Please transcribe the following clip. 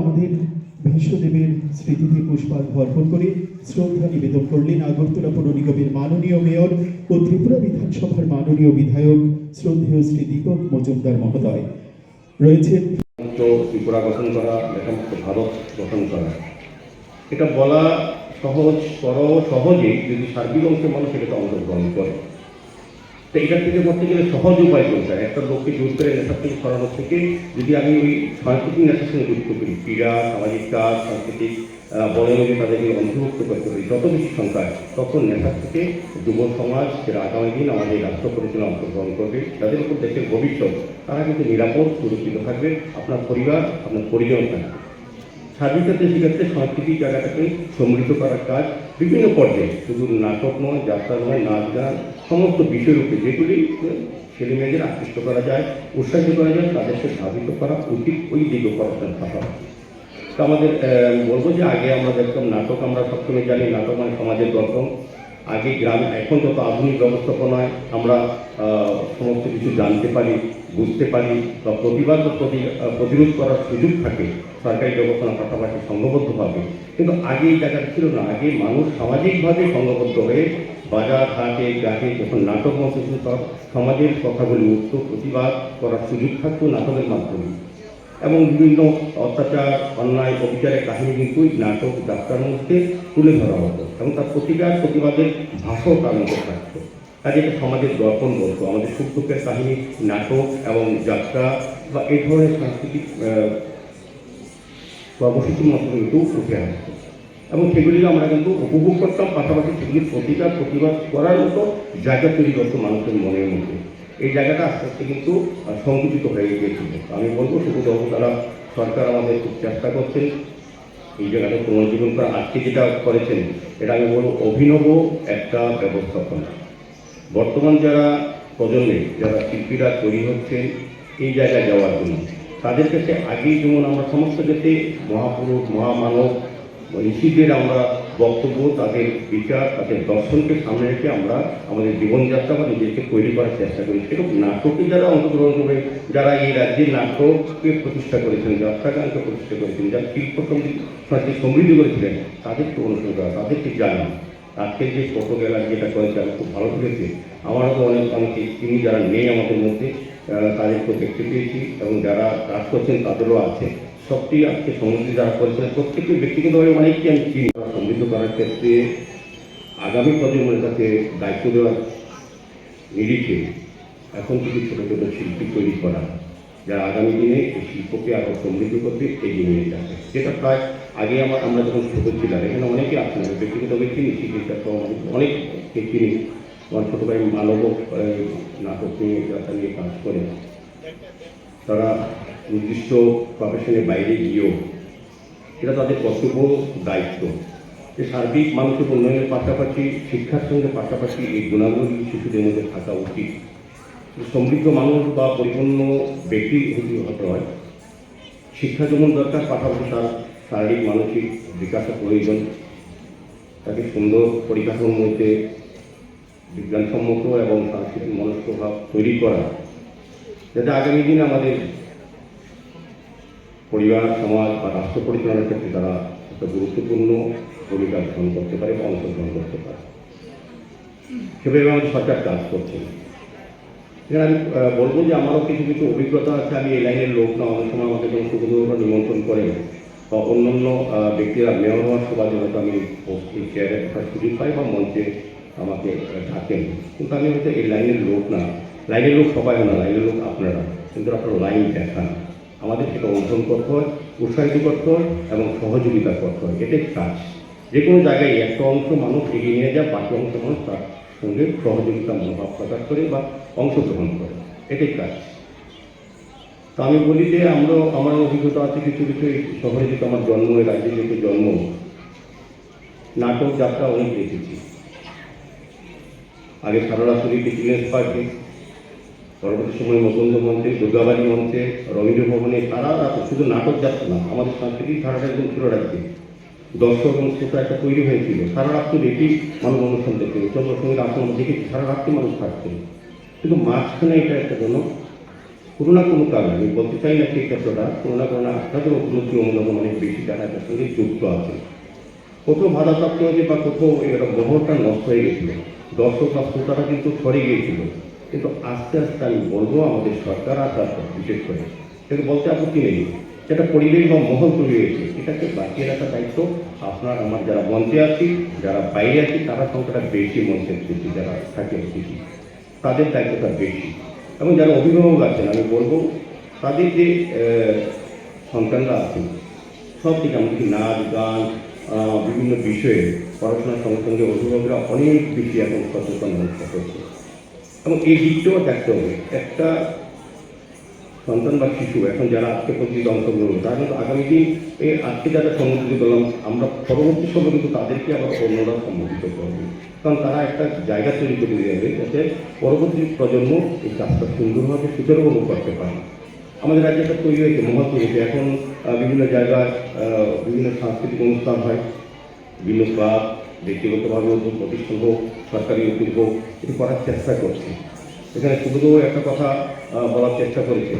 আমাদের ভীষ্মদেবের স্মৃতিতে পুষ্পার্ঘ অর্পণ করে শ্রদ্ধা নিবেদন করলেন আগরতলা পৌর নিগমের মাননীয় মেয়র ও ত্রিপুরা বিধানসভার মাননীয় বিধায়ক শ্রদ্ধেয় শ্রী দীপক মজুমদার মহোদয়। রয়েছে ত্রিপুরা গঠন করা লেখামুক্ত ভারত গঠন করা, এটা বলা সহজ সর সহজেই যদি সার্বিক অংশের মানুষ এটাকে অংশগ্রহণ করে। তো এটা থেকে করতে গেলে সহজ উপায় কোনটা? একটা লোককে জোর করে নেশার থেকে সরানোর থেকে যদি আমি ওই সাংস্কৃতিক নেশার সঙ্গে যুক্ত করি, ক্রীড়া, সামাজিক কাজ, সাংস্কৃতিক বয়নে তাদেরকে অন্তর্ভুক্ত করতে পারি যত বেশি সংখ্যায় তখন নেশার থেকে যুব সমাজ আগামী দিন আমাদের রাষ্ট্র পরিচালনা অংশগ্রহণ করবে। তাদের উপর দেশের ভবিষ্যৎ, তারা কিন্তু নিরাপদ, সুরক্ষিত থাকবে, আপনার পরিবার, আপনার পরিজন থাকবে। সার্বিকতার সেক্ষেত্রে সাংস্কৃতিক জায়গাটাকে সমৃদ্ধ করার কাজ বিভিন্ন পর্যায়ে, শুধু নাটক নয়, যাত্রা নয়, নাচ গান, সমস্ত বিষয়রূপে যেগুলি ছেলে মেয়েদের আকৃষ্ট করা যায়, উৎসাহিত করা যায়, তাদেরকে ধাবিত করা উচিত, ওই দিকে করার থাকা। তো আমাদের বলব যে আগে আমরা দেখতাম নাটক আমরা সবসময় জানি, নাটক মানে সমাজের দর্পণ আগে গ্রাম, এখন যত আধুনিক ব্যবস্থাপনায় আমরা সমস্ত কিছু জানতে পারি, বুঝতে পারি, বা প্রতিবাদ প্রতিরোধ করার সুযোগ থাকে সরকারি ব্যবস্থার পাশাপাশি সংঘবদ্ধভাবে। কিন্তু আগে এই জায়গাটা ছিল না। আগে মানুষ সামাজিকভাবে সংঘবদ্ধ হয়ে বাজার, হাটে ঘাটে যখন নাটক মঞ্চ ছিল সমাজের কথাগুলি উঠত, প্রতিবাদ করার সুযোগ থাকতো নাটকের মাধ্যমে। এবং বিভিন্ন অত্যাচার, অন্যায়, অবিচারের কাহিনী কিন্তু নাটক, যাত্রার মধ্যে তুলে ধরা হতো। এবং তার প্রতিকার, প্রতিবাদের ভাষাও তার মধ্যে থাকতো। কাজে এটা সমাজের দর্পণ বলতো। আমাদের সুখ দুঃখের কাহিনী, নাটক এবং যাত্রা বা এই ধরনের সাংস্কৃতিক আহ, কর্মসূচির মাধ্যমে কিন্তু উঠে আসতো এবং সেগুলিকে আমরা কিন্তু উপভোগ করতাম পাশাপাশি সেগুলির প্রতিকার প্রতিবাদ করার মতো জায়গা তৈরি করতো মানুষের মনের মধ্যে। এই জায়গাটা আস্তে আস্তে কিন্তু সংকুচিত হয়ে গিয়েছিল। আমি বলব শুধু তারা সরকার আমাদের খুব চেষ্টা করছেন। এই জায়গাটা পুনর্জীবন করা। আজকে যেটা করেছেন এটা আমি বলব অভিনব একটা ব্যবস্থাপনা। বর্তমান যারা প্রজন্মে যারা শিল্পীরা তৈরি হচ্ছেন এই জায়গায় যাওয়ার জন্য। তাদের কাছে আগেই যেমন আমরা সমস্ত ক্ষেত্রে মহাপুরুষ, মহামানব, ঋষিদের আমরা বক্তব্য, তাদের বিচার, তাদের দর্শনকে সামনে রেখে আমরা আমাদের জীবনযাত্রা বা নিজেকে তৈরি করার চেষ্টা করি। সেরকম নাটকে যারা অংশগ্রহণ করে যারা এই রাজ্যের নাটককে প্রতিষ্ঠা করেছেন, যাত্রাগানকে প্রতিষ্ঠা করেছেন, যারা শিল্প সংস্কৃতি সমৃদ্ধ করেছিলেন, তাদেরকে অনুসরণ করা, তাদেরকে জানা আজকে যে ফটো গ্যালারি যেটা করেছে আমার খুব ভালো লেগেছে আমারও অনেক অনেকে তিনি যারা নেই আমাদের মধ্যে তাদেরকেও দেখতে পেয়েছি এবং যারা কাজ করছেন তাদেরও আছে। সবটি আজকে সমৃদ্ধি যারা করেছেন, প্রত্যেকটি ব্যক্তিগতভাবে অনেককে আমি চিনি। সমৃদ্ধ করার ক্ষেত্রে আগামী প্রজন্মের কাছে দায়িত্ব দেওয়ার নিরিখে এখন থেকে ছোটো ছোটো শিল্পী তৈরি করা, যারা আগামী দিনে এই শিল্পকে আরও সমৃদ্ধ করতে এগিয়ে নিয়ে যাবে যেটা প্রায় আগে আমার, আমরা যখন ছোটো ছিলাম, এখানে অনেকে আমি ব্যক্তিগতভাবে চিনি চিকিৎসা সহ অনেককে চিনি। আমার ছোটো ভাই মানব নাটক নিয়ে যাত্রা নিয়ে কাজ করে। তারা নির্দিষ্ট প্রফেশনের বাইরে গিয়েও এটা তাদের কর্তব্য, দায়িত্ব। যে সার্বিক মানুষের উন্নয়নের পাশাপাশি, শিক্ষার সঙ্গে পাশাপাশি এই গুণাবলী শিশুদের মধ্যে থাকা উচিত। সমৃদ্ধ মানুষ বা পরিপূর্ণ ব্যক্তি হতে হয়, শিক্ষা যেমন দরকার, পাশাপাশি তার শারীরিক, মানসিক বিকাশের প্রয়োজন। তাকে সুন্দর পরিকাঠামোর মধ্যে বিজ্ঞানসম্মত এবং সাংস্কৃতিক মনস্কভাব তৈরি করা, যাতে আগামী দিনে আমাদের পরিবার, সমাজ বা রাষ্ট্র পরিচালনার ক্ষেত্রে তারা একটা গুরুত্বপূর্ণ ভূমিকা গ্রহণ করতে পারে বা অংশগ্রহণ করতে পারে। সেভাবে আমাদের সরকার কাজ করছে। এখানে আমি বলব যে আমারও কিছু কিছু অভিজ্ঞতা আছে। আমি এই লাইনের লোক না, অনেক সময় আমাকে যখন সুখদেবরা নিমন্ত্রণ করে বা অন্যান্য ব্যক্তিরা মেয়র হওয়ার সুবাদে হয়তো আমি এই চেয়ারে থাকার সুযোগ পাই বা মঞ্চে আমাকে ডাকেন কিন্তু আমি হয়তো এই লাইনের লোক না। লাইনের লোক সবাই না, লাইনের লোক আপনারা। কিন্তু আপনার লাইন দেখান। আমাদের সেটা অনুসরণ করতে হয়, উৎসাহিত করতে হয় এবং সহযোগিতা করতে হয়। এটাই কাজ। যে কোনো জায়গায় একটা অংশ মানুষ এগিয়ে নিয়ে যায়, বাকি অংশ মানুষ তার সঙ্গে সহযোগিতা, মনোভাব প্রকাশ করে বা অংশগ্রহণ করে। এটাই কাজ। তো আমি বলি যে আমরা, আমার অভিজ্ঞতা আছে কিছু কিছু শহরে যেহেতু আমার জন্ম রাজ্যে যেহেতু জন্ম, নাটক যাত্রা অনেক দেখেছি। আগে সারদা শরীফ চিলড্রেন্স পার্টি, পরবর্তী সময় মুকুন্দ মঞ্চে, দুর্গাবাড়ি মঞ্চে, রবীন্দ্র ভবনে সারা রাত শুধু নাটক যাচ্ছে না, আমাদের সাংস্কৃতিক ধারাটা একদম ছিল রাজ্যে। দর্শক এবং শ্রোতা একটা তৈরি হয়েছিল। সারা রাত তো দেখি মানুষ অনুষ্ঠান দেখতে চন্দ্রসঙ্গীর আসন আমরা দেখেছি, সারা রাত্রি মানুষ থাকতেন কিন্তু মাঝখানে এটা একটা যেন কোনো না কোনো কারণে, আমি বলতে চাই না সেই ক্ষেত্রটা, কোনো না কোনো আপনাদের উপলব্ধি অনুধাবন অনেক বেশি যারা এটার সঙ্গে যুক্ত আছে। কোথাও বাধাপ্রাপ্ত হয়েছে বা কোথাও এটা ব্যবহারটা নষ্ট হয়ে গেছিল। দর্শক বা শ্রোতারা কিন্তু সরে গিয়েছিল। কিন্তু আস্তে আস্তে আমি বলব, আমাদের সরকার আস্তে আস্তে বিশেষ করে সেটা বলতে আপত্তি নেই। যেটা পরিবেশ বা মহল তৈরি হয়েছে, এটাকে বাঁচিয়ে রাখার দায়িত্ব আপনার, আমার যারা মঞ্চে আছি, যারা বাইরে আছি, তারা সংখ্যাটা বেশি মঞ্চে বেশি যারা থাকে বেশি তাদের দায়িত্বটা বেশি। এবং যারা অভিভাবক আছেন, আমি বলব, তাদের যে সন্তানরা আছে সব দিকে এমনকি নাচ, গান বিভিন্ন বিষয়ে পড়াশোনার সঙ্গে সঙ্গে অভিভাবকরা অনেক বেশি এখন সচেতন হচ্ছে এবং এই দিকটাও দেখতে হবে, একটা সন্তান বা শিশু এখন যারা আজকে প্রতিযোগিতা অংশগ্রহণ তারা কিন্তু আগামী দিন এই আজকে যারা সম্মুখিত করলাম আমরা পরবর্তী সময় কিন্তু তাদেরকে আবার অন্যরা সম্মুখিত করবে। কারণ তারা একটা জায়গা তৈরি করে দেবে যাতে পরবর্তী প্রজন্ম এই কাজটা সুন্দরভাবে সুচারুভাবে করতে পারে। আমাদের রাজ্যে একটা তৈরি হয়েছে মহা হয়েছে। এখন বিভিন্ন জায়গায় বিভিন্ন সাংস্কৃতিক অনুষ্ঠান হয়। বিভিন্ন ক্লাব, ব্যক্তিগতভাবে হোক, প্রতিষ্ঠান হোক, সরকারি উদ্যোগ হোক, এটি করার চেষ্টা করছে। এখানে শুধু একটা কথা বলার চেষ্টা করেছে।